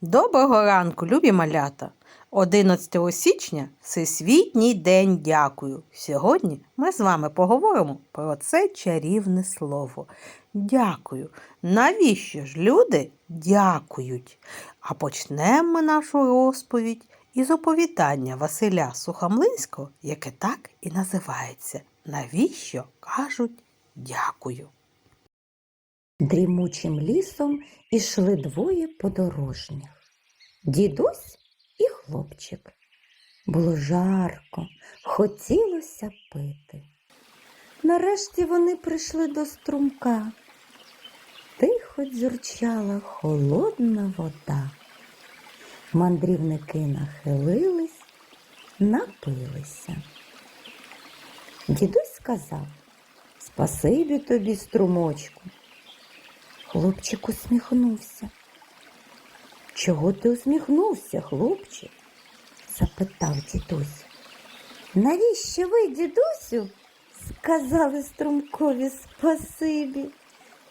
Доброго ранку, любі малята! 11 січня Всесвітній день дякую. Сьогодні ми з вами поговоримо про це чарівне слово. Дякую. Навіщо ж люди дякують? А почнемо ми нашу розповідь із оповідання Василя Сухомлинського, яке так і називається Навіщо кажуть дякую? Дрімучим лісом ішли двоє подорожніх дідусь і хлопчик. Було жарко, хотілося пити. Нарешті вони прийшли до струмка. Тихо дзюрчала холодна вода. Мандрівники нахилились, напилися. Дідусь сказав Спасибі тобі, струмочку. Хлопчик усміхнувся. Чого ти усміхнувся, хлопчик? запитав дідусь. Навіщо ви, дідусю? сказали струмкові спасибі.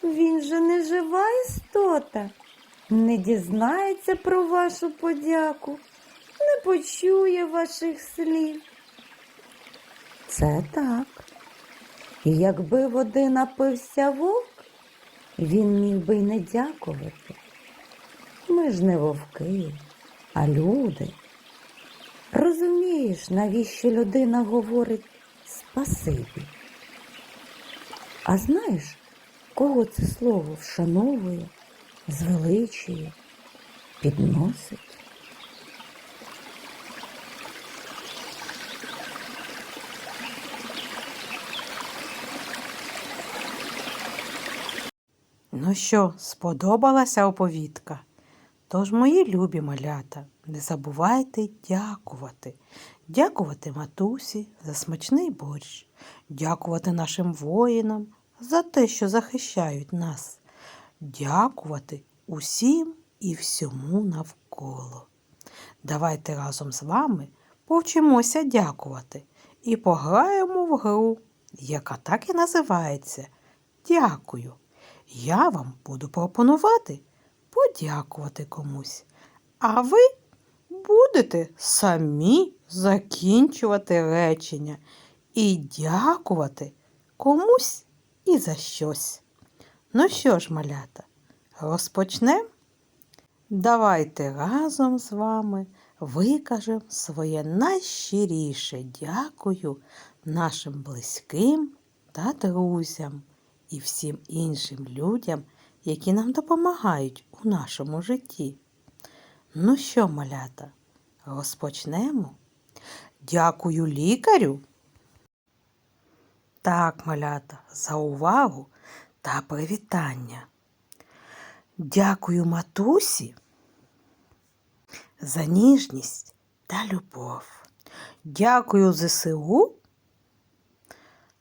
Він же не жива істота, не дізнається про вашу подяку, не почує ваших слів. Це так. І якби води напився вовк, він міг би й не дякувати. Ми ж не вовки, а люди. Розумієш, навіщо людина говорить спасибі? А знаєш, кого це слово вшановує, звеличує, підносить? Ну що, сподобалася оповідка? Тож, мої любі малята, не забувайте дякувати. Дякувати матусі за смачний борщ, дякувати нашим воїнам за те, що захищають нас, дякувати усім і всьому навколо. Давайте разом з вами повчимося дякувати і пограємо в гру, яка так і називається Дякую. Я вам буду пропонувати подякувати комусь, а ви будете самі закінчувати речення і дякувати комусь і за щось. Ну що ж, малята, розпочнемо? Давайте разом з вами викажемо своє найщиріше дякую нашим близьким та друзям і всім іншим людям, які нам допомагають у нашому житті. Ну що, малята, розпочнемо? Дякую лікарю. Так, малята, за увагу та привітання. Дякую матусі за ніжність та любов. Дякую ЗСУ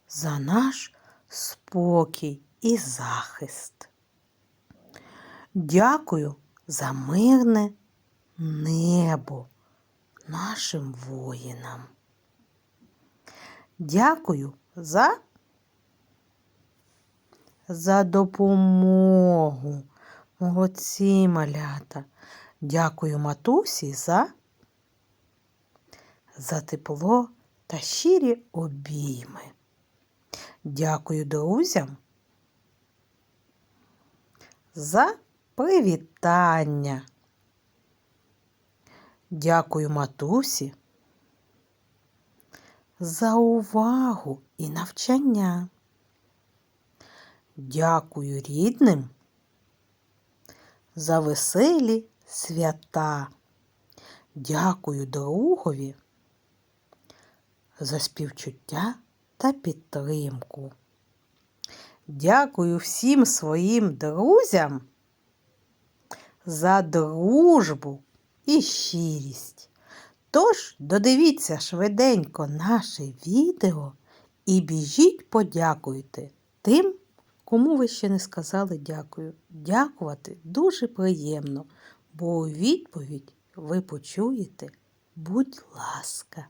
за наш спокій і захист. Дякую за мирне небо нашим воїнам. Дякую за, за допомогу. Молодці малята. Дякую матусі за, за тепло та щирі обійми. Дякую друзям за привітання. Дякую матусі за увагу і навчання. Дякую рідним за веселі свята. Дякую другові за співчуття та підтримку. Дякую всім своїм друзям за дружбу і щирість. Тож додивіться швиденько наше відео і біжіть подякуйте тим, кому ви ще не сказали дякую. Дякувати дуже приємно, бо у відповідь ви почуєте, будь ласка.